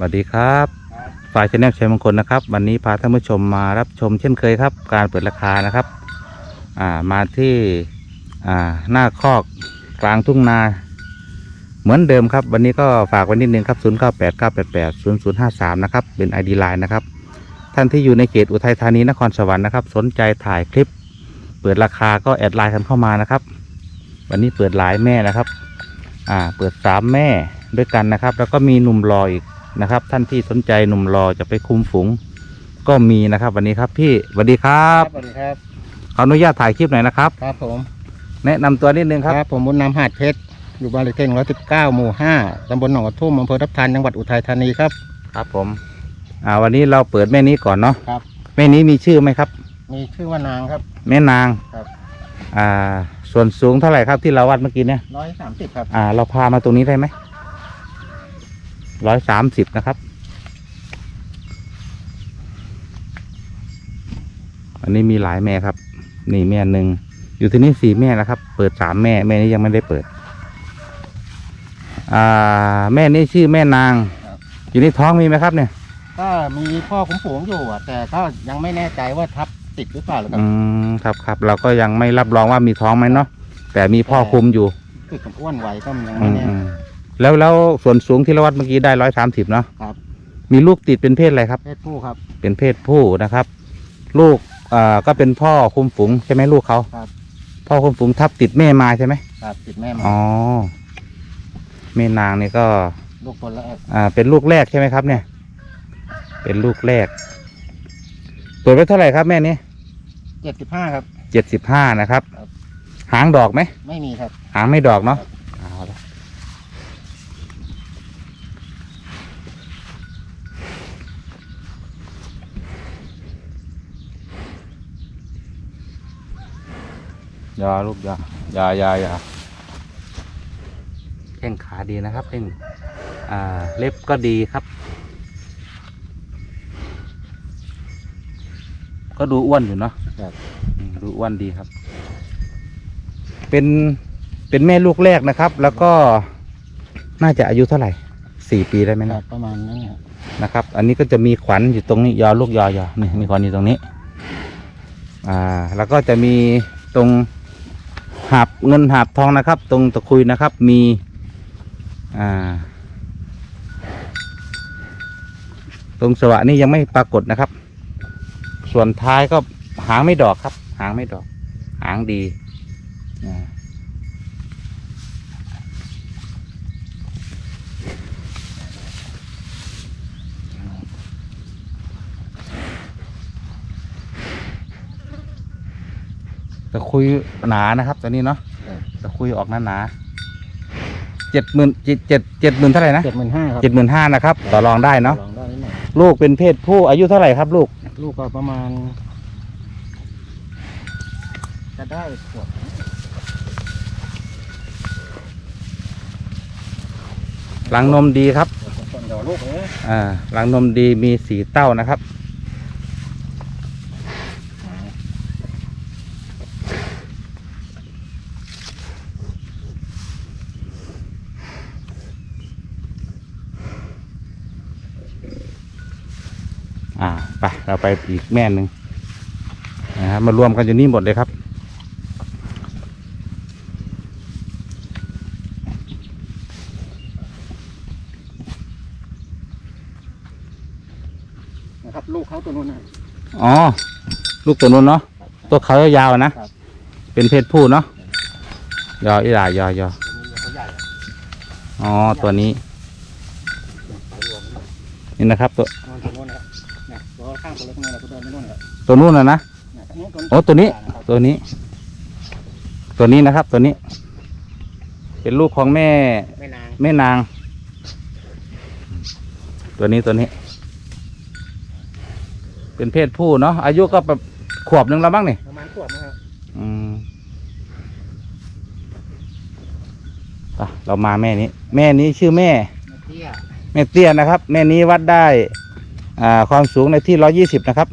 สวัสดีครับฝ่ายชแนลชัยมงคลนะครับ วันนี้พาท่านผู้ชมมารับชมเช่นเคยครับ การเปิดราคานะครับอ่ามาที่อ่าหน้าคอกกลางทุ่งนา เหมือนเดิมครับ วันนี้ก็ฝากไว้นิดนึงครับ0 9 8 9 8 8 0 0 5 3นะครับเป็น ID Line นะครับท่านที่อยู่ในเขตอุทัยธานีนครสวรรค์นะครับ สนใจถ่ายคลิป เปิดราคาก็แอดไลน์กันเข้ามานะครับ วันนี้เปิดหลายแม่นะครับอ่าเปิดสามแม่ด้วยกันนะครับ แล้วก็มีหนุ่มรออีก นะครับ ท่านที่สนใจหนุ่มรอจะไปคุมฝูงก็มีนะครับ วันนี้ครับพี่สวัสดีครับสวัสดีครับขออนุญาตถ่ายคลิปหน่อยนะครับ ครับผม แนะนำตัวนิดนึงครับผมบุญนำหาดเพชรอยู่บ้านเลขที่ร้อยสิบเก้าหมู่ห้าตำบลหนองกระทุ่มอำเภอทับทันจังหวัดอุทัยธานีครับ ครับผม อ่า วันนี้เราเปิดแม่นี้ก่อนเนาะครับ แม่นี้มีชื่อไหมครับ มีชื่อว่านางครับ แม่นางครับ อ่า ส่วนสูงเท่าไหร่ครับที่เราวัดเมื่อกี้เนี่ยร้อยสามสิบครับ อ่า เราพามาตรงนี้ได้ไหม ร้อยสามสิบนะครับ อันนี้มีหลายแม่ครับ นี่แม่หนึ่ง อยู่ที่นี่สี่แม่นะครับ เปิดสามแม่ แม่นี้ยังไม่ได้เปิด อ่า แม่นี้ชื่อแม่นาง อยู่ในท้องมีไหมครับเนี่ย ก็มีพ่อขุนฝูงอยู่อะแต่ก็ยังไม่แน่ใจว่าทับติดหรือเปล่าหรอกครับอืมครับครับ เราก็ยังไม่รับรองว่ามีท้องไหมเนาะ แต่มีพ่อคุมอยู่ คือกับอ้วนไหวก็ยังอืไม่มแน่อืม แล้วแล้วส่วนสูงที่เราวัดเมื่อกี้ได้ร้อยสามสิบเนาะครับ มีลูกติดเป็นเพศอะไรครับ เพศผู้ครับ เป็นเพศผู้นะครับ ลูกเอ่อก็เป็นพ่อคุมฝูงใช่ไหมลูกเขาครับ พ่อคุมฝูงทับติดแม่มาใช่ไหมครับติดแม่มาอ๋อแม่นางนี่ก็ลูกคนละอ่าเป็นลูกแรกใช่ไหมครับ เนี่ย เป็นลูกแรกเปิดไว้เท่าไหร่ครับแม่นี้เจ็ดสิบห้าครับ เจ็ดสิบห้านะครับ ครับ หางดอกไหม ไม่มีครับ หางไม่ดอกเนาะเอา ยาลูกอยาอยาอยาอยาแข้งขาดีนะครับเพ่งอ่าเล็บก็ดีครับ ก็ดูอ้วนอยู่เนาะครับอืมดูอ้วนดีครับ เป็นเป็นแม่ลูกแรกนะครับ แล้วก็น่าจะอายุเท่าไหร่สี่ปีได้ไหมคนะรับประมาณนั้นครับนะครับ อันนี้ก็จะมีขวัญอยู่ตรงนี้ยอลูกยอยอนี่มีขวัญอยู่ตรงนี้ อ่า แล้วก็จะมีตรง หาบเงินหาบทองนะครับ ตรงตะคุยนะครับมีอ่าตรงสวะนี่ยังไม่ปรากฏนะครับ ส่วนท้ายก็หางไม่ดอกครับ หางไม่ดอก หางดีอ่า ตะคุยหนานะครับตัวนี้เนาะตะคุยออกหนาหนาเจ็ดหมื่นเจ็ดเจ็ดเจ็ดหมื่นเท่าไหร่นะเจ็ดหมื่นห้าครับเจ็ดหมื่นห้านะครับ ต่อรองได้เนาะลองได้นิดหน่อยลูกเป็นเพศผู้อายุเท่าไหร่ครับลูก ลูกก็ประมาณ จะได้ขวบหลังนมดีครับต้นเดียวลูกเอ้ย อ่าหลังนมดีมีสีเต้านะครับ อ่า ไป เราไปอีกแม่หนึ่งนะครับมารวมกันอยู่นี่หมดเลยครับ นะครับลูกเขาตัวนู้นนะอ๋อ ลูกตัวนู้นเนาะตัวเขายาวๆนะครับเป็นเพศผู้เนาะยออีหลายยอยอตัวนี้เขาใหญ่อะอ๋อตัวนี้ไปรวมนะนี่นะครับตัว ตัวข้างตัวเล็กนี่เราก็เดินไปนู่นแหละตัวนู้นนะนะเนี่ยตัวนู้นโอ้ตัวนี้นะครับตัวนี้ ตัวนี้นะครับ ตัวนี้ เป็นลูกของแม่แม่นางแม่นาง ตัวนี้ตัวนี้ เป็นเพศผู้เนาะอายุก็แบบขวบหนึ่งแล้วบ้างนี่ประมาณขวบนะครับอืมอะเรามาแม่นี้ แม่นี้ชื่อแม่เตี้ยแม่เตี้ยนะครับ แม่นี้วัดได้ อ่าความสูงในที่ร้อยี่สิบนะครับ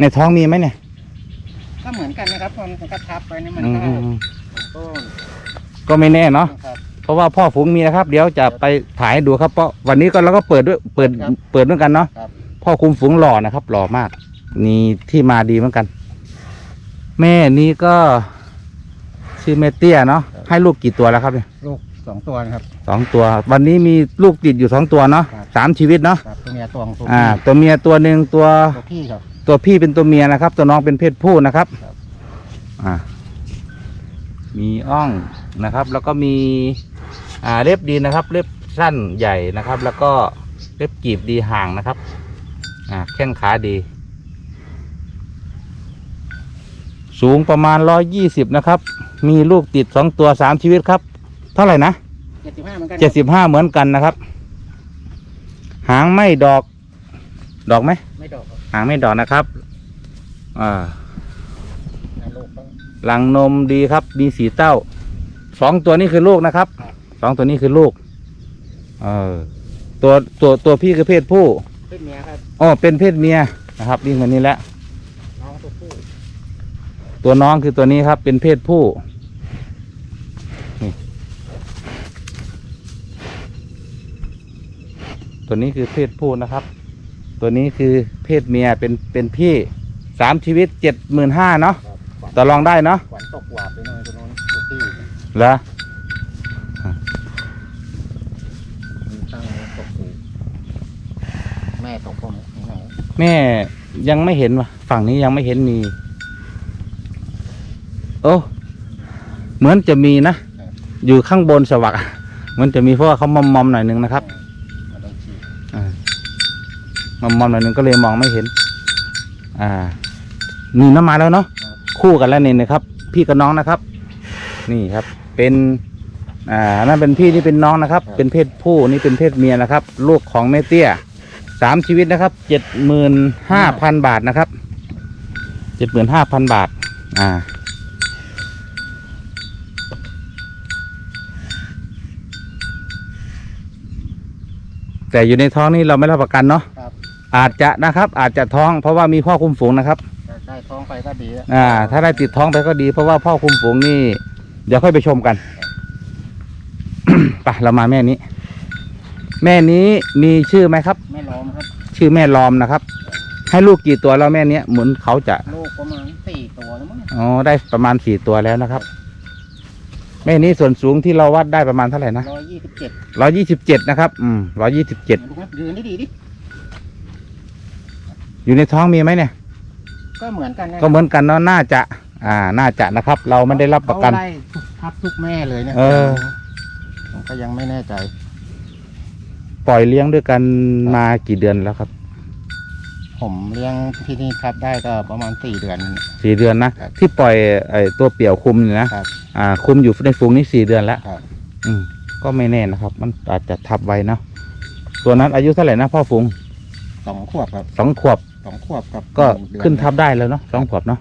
ในท้องมีไหมเนี่ยก็เหมือนกันนะครับพอมันก็ทับไปนี่มันอืมก็อืมอืมต้นก็ไม่แน่เนาะนะครับ เพราะราะว่าพ่อฝูงมีนะครับ เดี๋ยวจะไปถ่ายให้ดูครับเพราะวันนี้ก็เราก็เปิดด้วยเปิดครับเปิดด้วยกันเนาะครับ พ่อคุมฝูงหล่อนะครับ หล่อมาก นี่ที่มาดีเหมือนกัน แม่นี้ก็ชื่อแม่เตี้ยเนาะให้ลูกกี่ตัวแล้วครับเนี่ย ลูก สองตัวนะครับ สองตัว วันนี้มีลูกติดอยู่สองตัวเนาะครับ สามชีวิตเนาะครับตัวเมียตัวของตัวอ่าพี่ตัวเมียตัวหนึ่งตัวตัวพี่ครับ ตัวพี่เป็นตัวเมียนะครับ ตัวน้องเป็นเพศผู้นะครับครับ อ่ามีอ่องนะครับ แล้วก็มีอ่าเล็บดีนะครับ เล็บสั้นใหญ่นะครับ แล้วก็เล็บกีบดีห่างนะครับ อ่าแข้งขาดี สูงประมาณร้อยยี่สิบนะครับ มีลูกติดสองตัวสามชีวิตครับ เท่าไหร่นะเจ็ดสิบห้าเหมือนกันเจ็ดสิบห้าเหมือนกันนะครับ หางไม่ดอก ดอกไหมไม่ดอกครับหางไม่ดอกนะครับอ่างานลูกต้องหลังนมดีครับ มีสีเต้า สองตัวนี้คือลูกนะครับ สองตัวนี้คือลูก เออ ตัวตัวตัวพี่คือเพศผู้เป็นเมียครับอ๋อเป็นเพศเมียนะครับวิ่งมานี้แล้ว น้องตัวผู้ตัวน้องคือตัวนี้ครับ เป็นเพศผู้ ตัวนี้คือเพศผู้นะครับ ตัวนี้คือเพศเมียเป็นเป็นพี่สามชีวิตเจ็ดหมื่นห้าเนาะครับขวัญต่อรองได้เนาะขวัญตกหวาดไปหน่อยตัวโน้นตัวพี่เหรอมีตั้งตกสูงแม่ตกพวกนี้ไหนแม่ยังไม่เห็นว่ะฝั่งนี้ยังไม่เห็นมี โอ้เหมือนจะมีนะ อยู่ข้างบนสวักอะเหมือนจะมีเพราะว่าเขามอมมอมๆหน่อยหนึงนะครับ มาต้องฉีด อ่า มอมมอมหน่อยหนึงก็เลยมองไม่เห็น อ่านี่น้ำมาแล้วเนาะคู่กันแล้วนี่นะครับ พี่กับน้องนะครับ นี่ครับ เป็นอ่านั่นเป็นพี่นี่เป็นน้องนะครับ เป็นเพศผู้นี่เป็นเพศเมียนะครับ ลูกของแม่เตี้ยสามชีวิตนะครับเจ็ดหมื่นห้าพันบาทนะครับเจ็ดหมื่นห้าพันบาท อ่าแต่อยู่ในท้องนี่เราไม่รับประกันเนาะ อาจจะนะครับ อาจจะท้องเพราะว่ามีพ่อคุมฝูงนะครับแต่ได้ท้องไปก็ดีแล้วอ่า ถ้าได้ติดท้องไปก็ดี เพราะว่าพ่อคุมฝูงนี่ เดี๋ยวค่อยไปชมกันไปเรามาแม่นี้ แม่นี้มีชื่อไหมครับไม่ล้อมครับ ชื่อแม่ลอมนะครับ ให้ลูกกี่ตัวแล้วแม่เนี้ยเหมือนเขาจะลูกประมาณสี่ตัวแล้วมั้งอ๋อได้ประมาณสี่ตัวแล้วนะครับ แม่นี้ส่วนสูงที่เราวัดได้ประมาณเท่าไหร่นะร้อยยี่สิบเจ็ดร้อยี่สิบเจ็ดนะครับ อืมร้อยี่สิบเจ็ดดูครับยืนได้ดีดิ อยู่ในท้องมีไหมเนี่ย ก็เหมือนกันนะก็เหมือนกันเนาะน่าจะ อ่า น่าจะนะครับ เราไม่ได้รับประกัน เขาไล่ทับทุกแม่เลยเนี่ยเออ ผมก็ยังไม่แน่ใจ ปล่อยเลี้ยงด้วยกันมากี่เดือนแล้วครับผมเลี้ยงที่นี่ทับได้ก็ประมาณสี่เดือน สี่เดือนนะ ครับที่ปล่อยไอ้ตัวเปี่ยวคุมเนี่ยนะครับ อ่า คุมอยู่ในฝูงนี้สี่เดือนแล้ว ครับ อืมก็ไม่แน่นะครับ มันอาจจะทับไว้เนาะตัวนั้นอายุเท่าไหร่นะพ่อฝูงสองขวบครับ สองขวบ สองขวบกับก็หงเดือขึ้นทับได้แล้วเนาะสองขวบเนาะ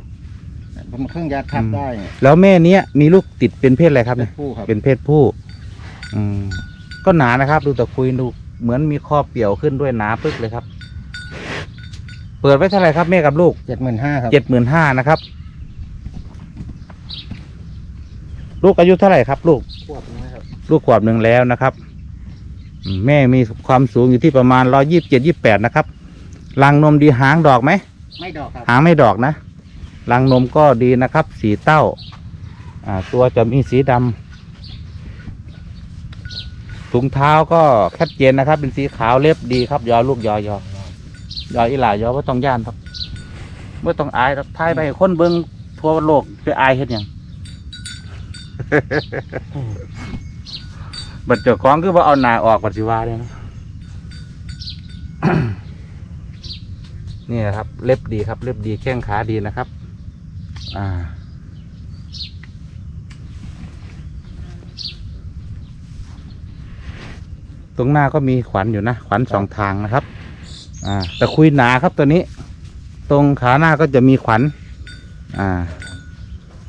ผมเพิ่งยัดทับได้เนี่ยแล้วแม่เนี้ยมีลูกติดเป็นเพศอะไรครับเป็เนี่นยผู้ครับเป็นเพศผู้อืมก็หนานะครับ ดูแต่คุยดูเหมือนมีข้อเปี่ยวขึ้นด้วยหนาปึ๊กเลยครับ เปิดไว้เท่าไหร่ครับแม่กับลูก เจ็ดหมื่นห้าครับเจ็ดหมื่นห้านะครับ ลูกอายุเท่าไหร่ครับ ลูกขวบนึงนะครับลูกขวบหนึ่งแล้วนะครับอืมแม่มีความสูงอยู่ที่ประมาณร้อยี่สิบเจ็ดยี่แปดนะครับ รังนมดีหางดอกไหม ไม่ดอกครับ หางไม่ดอกนะรังนมก็ดีนะครับ สีเต้า อ่า ตัวจะมีสีดำถุงเท้าก็ชัดเจนนะครับ เป็นสีขาวเล็บดีครับ ยอลูกยอยอยออีหลายอว่าต้องย่านครับไม่ต้องอายครับทายไปให้คนเบิ้งทั่วโลกจะอายเห็นยังบัดเจ้าของคือว่าเอาหนาออกปัจจุบันเลยนะ นี่นะครับ เล็บดีครับ เล็บดีแข้งขาดีนะครับ อ่า ตรงหน้าก็มีขวัญอยู่นะ ขวัญสองทางนะครับ อ่าแต่คุยหนาครับตัวนี้ ตรงขาหน้าก็จะมีขวัญ อ่า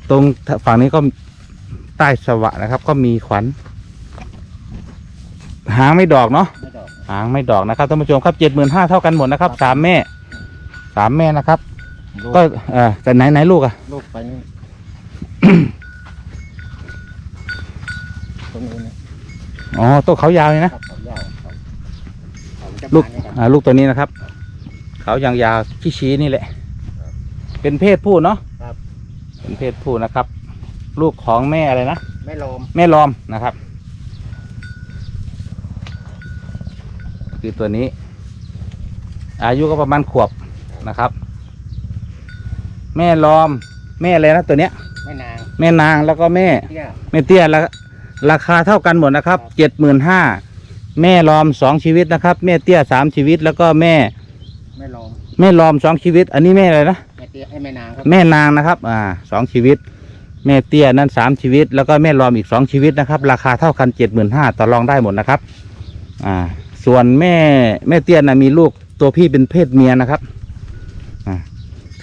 ตรงฝั่งนี้ก็ใต้สวะนะครับ ก็มีขวัญ หางไม่ดอกเนาะไม่ดอกหางไม่ดอกนะครับท่านผู้ชมครับเจ็ดหมื่นห้าเท่ากันหมดนะครับสามแม่ สามแม่นะครับ ลูกก็เออแต่ไหนไหนลูกอะลูกไปนี่ตรงนู้นนะอ๋อตัวเขายาวเลยนะครับเขายาวเขาเขาจะลูกบานเนี่ยครับอ่าลูกตัวนี้นะครับ เขายางยาวชี้ชี้นี่แหละครับเป็นเพศผู้เนาะครับเป็นเพศผู้นะครับ ลูกของแม่อะไรนะ ไม่โลมแม่ลอมนะครับ คือตัวนี้ อายุก็ประมาณขวบ นะครับ แม่ลอม แม่อะไรนะตัวเนี้ยไม่นางแม่นางแล้วก็แม่ เที่ยแม่เตี้ยละราคาเท่ากันหมดนะครับครับเจ็ดหมื่นห้าแม่ลอมสองชีวิตนะครับ แม่เตี้ยสามชีวิต แล้วก็แม่ไม่โลมแม่ลอมสองชีวิต อันนี้แม่อะไรนะไม่เตี้ยไอ้ไม่นางครับแม่นางนะครับ อ่าสองชีวิต แม่เตี้ยนั่นสามชีวิต แล้วก็แม่ลอมอีกสองชีวิตนะครับ ราคาเท่ากันเจ็ดหมื่นห้าต่อรองได้หมดนะครับ อ่า ส่วนแม่แม่เตี้ยนะมีลูกตัวพี่เป็นเพศเมียนะครับอ่า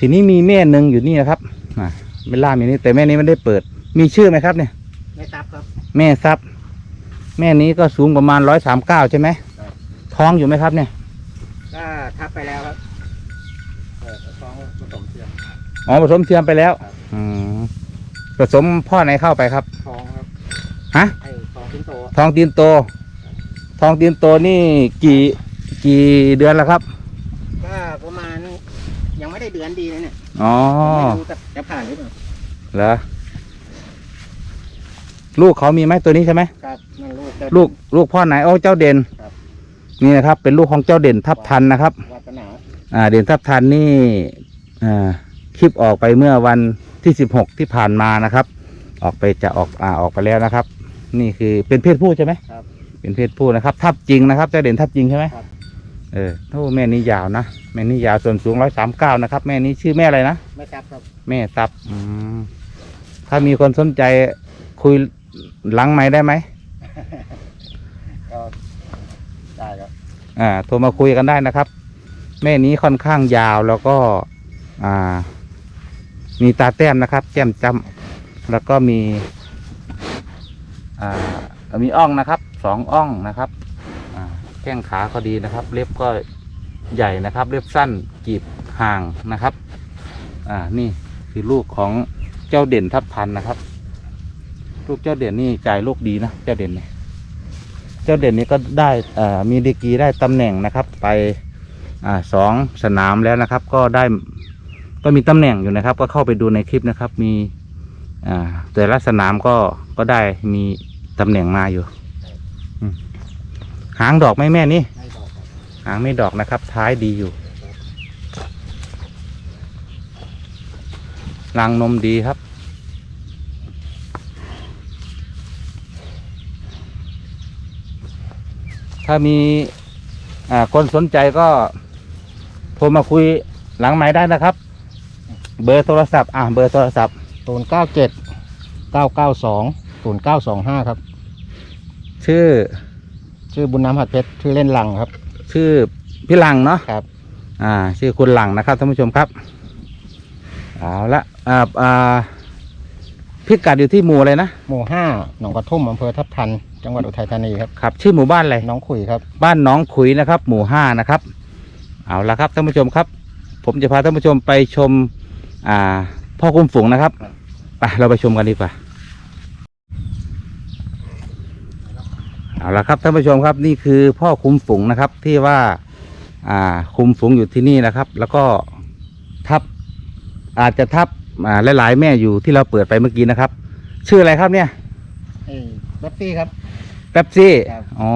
ทีนี้มีแม่หนึ่งอยู่นี่นะครับอ่าเบลล่ามีนี่แต่แม่นี้ไม่ได้เปิด มีชื่อไหมครับเนี่ยไม่ซับครับ แม่ซับ แม่นี้ก็สูงประมาณร้อยสามเก้าใช่ไหมครับ ท้องอยู่ไหมครับเนี่ย ก็ทับไปแล้วครับเออท้องผสมเทียม อ๋อผสมเทียมไปแล้วครับ อืมผสมพ่อไหนเข้าไปครับ ท้องครับฮะ ไอ้ท้องทิ้งโตทองตีนโต ทองตีนโตนี่กี่กี่เดือนแล้วครับ ก็ประมาณยัง ไม่ได้เดือนดีนะเนี่ยอ๋อไม่รู้จะจะผ่านหรือเปล่าเหรอลูกเขามีไหมตัวนี้ใช่ไหมครับนั่นลูกเจ้าลูกลูกพ่อไหนโอ้เจ้าเด่นครับ นี่นะครับ เป็นลูกของเจ้าเด่นทับทันนะครับวาสนาอ่า เด่นทับทันนี่อ่าคลิปออกไปเมื่อวันที่สิบหกที่ผ่านมานะครับ ออกไปจะออกอ่าออกไปแล้วนะครับ นี่คือเป็นเพศผู้ใช่ไหมครับ เป็นเพศผู้นะครับ ทับจริงนะครับ เจ้าเด่นทับจริงใช่ไหม ครับ เออโอ้แม่นี้ยาวนะแม่นี้ยาวส่วนสูงร้อยสามเก้านะครับ แม่นี้ชื่อแม่อะไรนะไม่ซับครับแม่ตับอืมถ้ามีคนสนใจคุยหลังไหมค์ได้ไหมก็ได้ครับอ่าโทรมาคุยกันได้นะครับ แม่นี้ค่อนข้างยาวแล้วก็อ่า มีตาแต้มนะครับ แก้มจำแล้วก็มี อ่ามีอ่องนะครับสองอ่องนะครับอ่า แข้งขาก็ดีนะครับ เล็บก็ใหญ่นะครับ เล็บสั้นกีบห่างนะครับ อ่านี่คือลูกของเจ้าเด่นทับพันนะครับ ลูกเจ้าเด่นนี่จ่ายลูกดีนะเจ้าเด่นเนี่ยเจ้าเด่นนี้ก็ได้อ่อมีดีกีได้ตำแหน่งนะครับ ไปอ่าสองสนามแล้วนะครับ ก็ได้ก็มีตำแหน่งอยู่นะครับ ก็เข้าไปดูในคลิปนะครับ มีอ่าแต่ละสนามก็ก็ได้มีตำแหน่งมาอยู่ หางดอกไหมแม่นี่ไม่บอกครับหางไม่ดอกนะครับ ท้ายดีอยู่รังนมดีครับ ถ้ามีอ่าคนสนใจก็โทรมาคุยหลังไม้ได้นะครับ เบอร์โทรศัพท์อ่าเบอร์โทรศัพท์ศูนย์เก้าเจ็ดเก้าเก้าสองศูนย์เก้าสองห้าครับ ชื่อ ชื่อบุญน้ำหัดเพชรชื่อเล่นหลังครับ ชื่อพี่หลังเนาะครับ อ่า ชื่อคุณหลังนะครับท่านผู้ชมครับเอาละอ่าอ่าพิกัดอยู่ที่หมู่อะไรนะหมู่ห้าหนองกระทุ่มอำเภอทับทัน จังหวัดอุทัยธานีครับครับชื่อหมู่บ้านอะไรน้องขุยครับ บ้านหน้องขุยนะครับ หมู่ห้านะครับ เอาละครับท่านผู้ชมครับ ผมจะพาท่านผู้ชมไปชม อ่า พ่อคุมฝูงนะครับไปเราไปชมกันดีกว่า เอาละครับท่านผู้ชมครับนี่คือพ่อคุมฝูงนะครับที่ว่าอ่าคุมฝูงอยู่ที่นี่นะครับ แล้วก็ทับอาจจะทับอ่าหลายๆ แม่อยู่ที่เราเปิดไปเมื่อกี้นะครับ ชื่ออะไรครับเนี่ยเอ้ยแบ๊บซี่ครับแป๊บซี่ครับ อ๋อ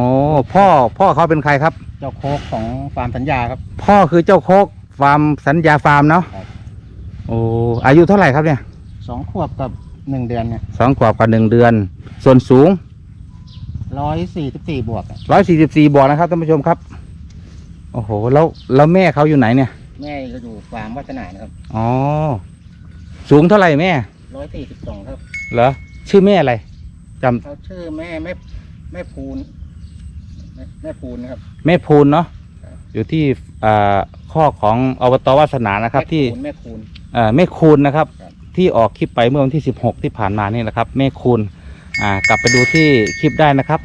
พ่อพ่อเขาเป็นใครครับ เจ้าโคกของฟาร์มสัญญาครับ พ่อคือเจ้าโคกฟาร์มสัญญาฟาร์มเนาะครับ โอ้อายุเท่าไหร่ครับเนี่ยสองขวบกับหนึ่งเดือนเนี่ยสองขวบกับหนึ่งเดือน ส่วนสูง ร้อยสี่สิบสี่บวกอะร้อยสี่สิบสี่บวกนะครับท่านผู้ชมครับ โอ้โห แล้วแล้วแม่เขาอยู่ไหนเนี่ย แม่ก็อยู่ฟาร์มวัฒนานะครับอ๋อ สูงเท่าไหร่แม่ ร้อยสี่สิบสองครับเหรอ ชื่อแม่อะไรจำเขาชื่อแม่แม่แม่พูนแม่แม่พูนนะครับ แม่พูนเนาะครับอยู่ที่อ่าข้อของอบตวาสนานะครับ ที่ แม่คูณเอ่อแม่คูณนะครับ ครับ ที่ออกคลิปไปเมื่อวันที่ 16 ที่ผ่านมานี่นะครับแม่คูณ อ่ากลับไปดูที่คลิปได้นะครับ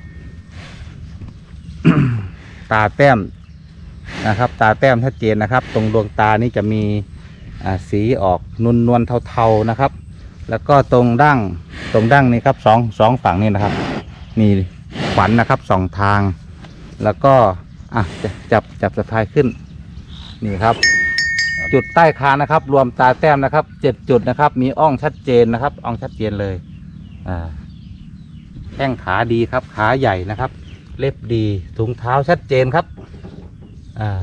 ตาแต้มนะครับ ตาแต้มชัดเจนนะครับ ตรงดวงตานี่จะมีสีออกนวลนวลๆเทาๆนะครับ แล้วก็ตรงดั้งตรงดั้งนี่ครับสองสองฝั่งนี่นะครับมีพวัญนะครับสองทาง แล้วก็อะจ,จับจับสะพายขึ้น นี่ครับ จุดใต้คางนะครับ รวมตาแต้มนะครับเจ็ดจุดนะครับ มีอ่องชัดเจนนะครับอ่องชัดเจนเลยอ่า ข้งขาดีครับ ขาใหญ่นะครับ เล็บดีถุงเท้าชัดเจนครับอ่า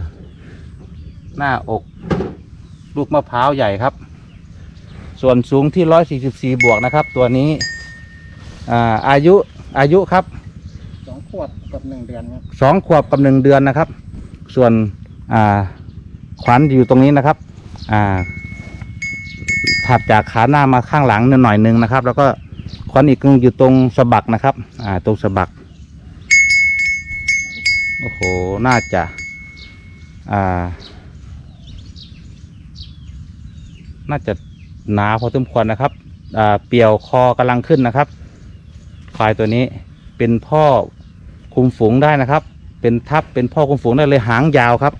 หน้าอก ลูกมะพร้าวใหญ่ครับ ส่วนสูงที่ร้อยสี่สิบสี่บวกนะครับ ตัวนี้อ่าอายุอายุครับสองขวบกับหนึ่งเดือนครับสองขวบกับหนึ่งเดือนนะครับ ส่วนอ่าขวัญอยู่ตรงนี้นะครับอ่าถัดจากขาหน้ามาข้างหลังนิดหน่อยหนึ่งนะครับ แล้วก็ ขวัญอีกนึงอยู่ตรงสะบักนะครับ อ่า ตรงสะบัก โอ้โห น่าจะ อ่า น่าจะหนาพอสมควรนะครับ อ่า เปี่ยวคอกำลังขึ้นนะครับควายตัวนี้เป็นพ่อคุมฝูงได้นะครับ เป็นทับเป็นพ่อคุมฝูงได้เลยหางยาวครับ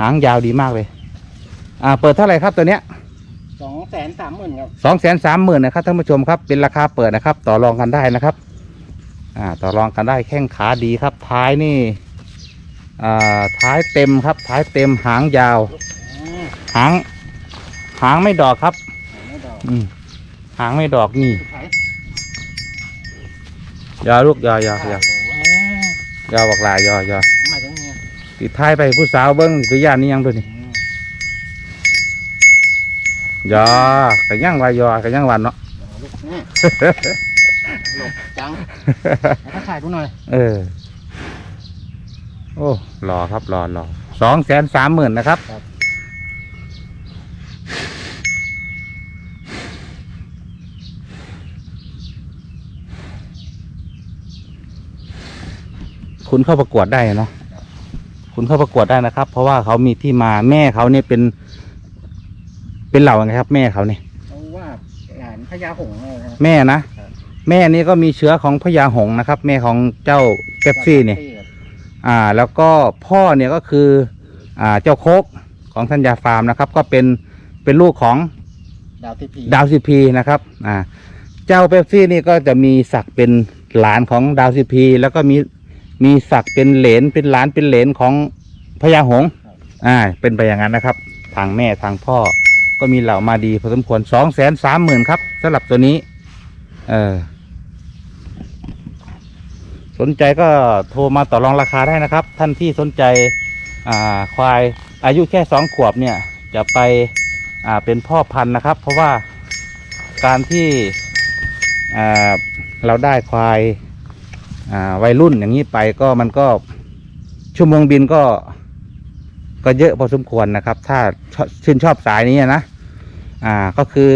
หางยาวดีมากเลย อ่า เปิดเท่าไหร่ครับตัวเนี้ย แสนสามหมื่นครับสองแสนสามหมื่นนะครับท่านผู้ชมครับเป็นราคาเปิดนะครับ ต่อรองกันได้นะครับ อ่า ต่อรองกันได้แข้งขาดีครับ ท้ายนี่ อ่า ท้ายเต็มครับ ท้ายเต็มหางยาว หาง หางไม่ดอกครับ ไม่ดอกอืมหางไม่ดอกนี่ ขายยอลูกยอยอยอโอ้ยอบอกลายอยอหมายถึงไงติดท้ายไปผู้สาวเบิ้งไปย่านนี้ยังตัวนี้ ยอกันยังวายอกันยังวันเนาะลูกนี่หลบจังถ้าขายดูหน่อย เออ โอ้รอครับรอรอสองแสนสามหมื่นนะครับ คุณเข้าประกวดได้เนาะคุณเข้าประกวดได้นะครับ เพราะว่าเขามีที่มาแม่เขาเนี่ยเป็น เป็นเหล่าไงครับ แม่เขาเนี่ยเขาว่าหลานพญาหงส์เลยครับ แม่นะ ครับ แม่นี่ก็มีเชื้อของพญาหงส์นะครับ แม่ของเจ้าเป๊ปซี่เนี่ยอ่าแล้วก็พ่อเนี่ยก็คืออ่าเจ้าโคกของธัญญาฟาร์มนะครับ ก็เป็นเป็นลูกของดาวทีพีดาวซีพีนะครับอ่าเจ้าเป๊ปซี่นี่ก็จะมีศักดิ์เป็นหลานของดาวซีพีแล้วก็มีมีศักดิ์เป็นเหลนเป็นหลานเป็นเหลนของพญาหงส์อ่าเป็นไปอย่างนั้นนะครับ ทางแม่ทางพ่อ ก็มีเหล่ามาดีพอสมควรสองแสนสามหมื่นครับสำหรับตัวนี้ เออสนใจก็โทรมาต่อรองราคาได้นะครับ ท่านที่สนใจอ่าควายอายุแค่สองขวบเนี่ยจะไปอ่าเป็นพ่อพันธุ์นะครับ เพราะว่าการที่อ่าเราได้ควายอ่าวัยรุ่นอย่างนี้ไปก็มันก็ชั่วโมงบินก็ ก็เยอะพอสมควรนะครับ ถ้าชื่นชอบสายนี้นะอ่าก็คือ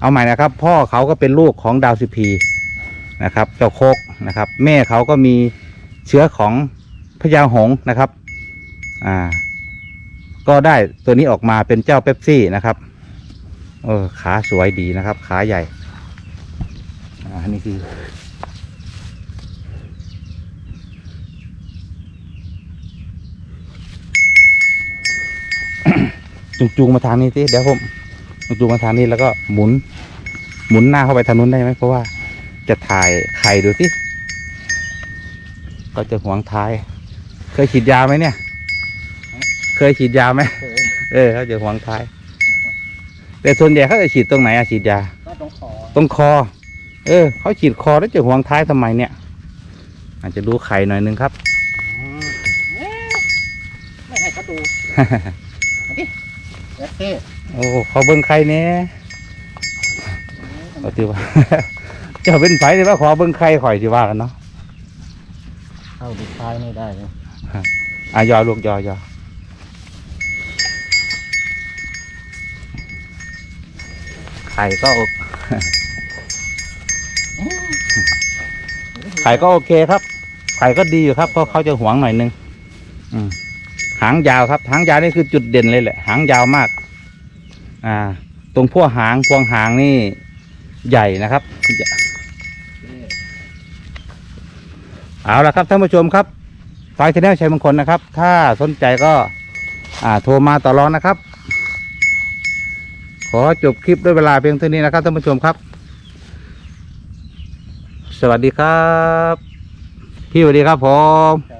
เอาใหม่นะครับ พ่อเขาก็เป็นลูกของดาวซีพีนะครับ เจ้าโคกนะครับ แม่เขาก็มีเชื้อของพญาหงนะครับอ่าก็ได้ตัวนี้ออกมาเป็นเจ้าเป๊ปซี่นะครับเออขาสวยดีนะครับ ขาใหญ่ อ่านี่คือ จูงจูงมาทางนี้สิเดี๋ยวผมจูงมาทางนี้แล้วก็หมุน หมุนหน้าเข้าไปทางนู้นได้ไหมเพราะว่าจะถ่ายไข่ดูสิก็จะหวงท้าย เคยฉีดยาไหมเนี่ย เคยฉีดยาไหมเคยเออเขาจะหวงท้าย แต่ส่วนใหญ่เขาจะฉีดตรงไหนอะฉีดยาก็ตรงคอตรงคอ เออเขาฉีดคอแล้วจะหวงท้ายทำไมเนี่ย อาจจะดูไข่หน่อยนึงครับอืมเอ๊ะไม่ให้เขาดูมาดิ เอฟเท่โอ้เขาเบิ้งไข่เนี่ยก็ถือว่า เจ้าเป็นไผแต่ว่าขอเบิ้งไข่ข่อยที่ว่ากันเนาะเข้าดูท้ายไม่ได้เลยอะยอลูกยอยอไข่ก็โอไข่ก็โอเคครับ ไข่ก็ดีอยู่ครับเพราะเขาจะหวงหน่อยนึง อืม หางยาวครับ หางยาวนี่คือจุดเด่นเลยแหละ หางยาวมาก อ่า ตรงพวกหางพวงหางนี่ใหญ่นะครับ เอาละครับท่านผู้ชมครับไฟชแนลชัยมงคลนะครับ ถ้าสนใจก็ อ่า โทรมาต่อรองนะครับ ขอจบคลิปด้วยเวลาเพียงเท่านี้นะครับท่านผู้ชมครับ สวัสดีครับ พี่สวัสดีครับผม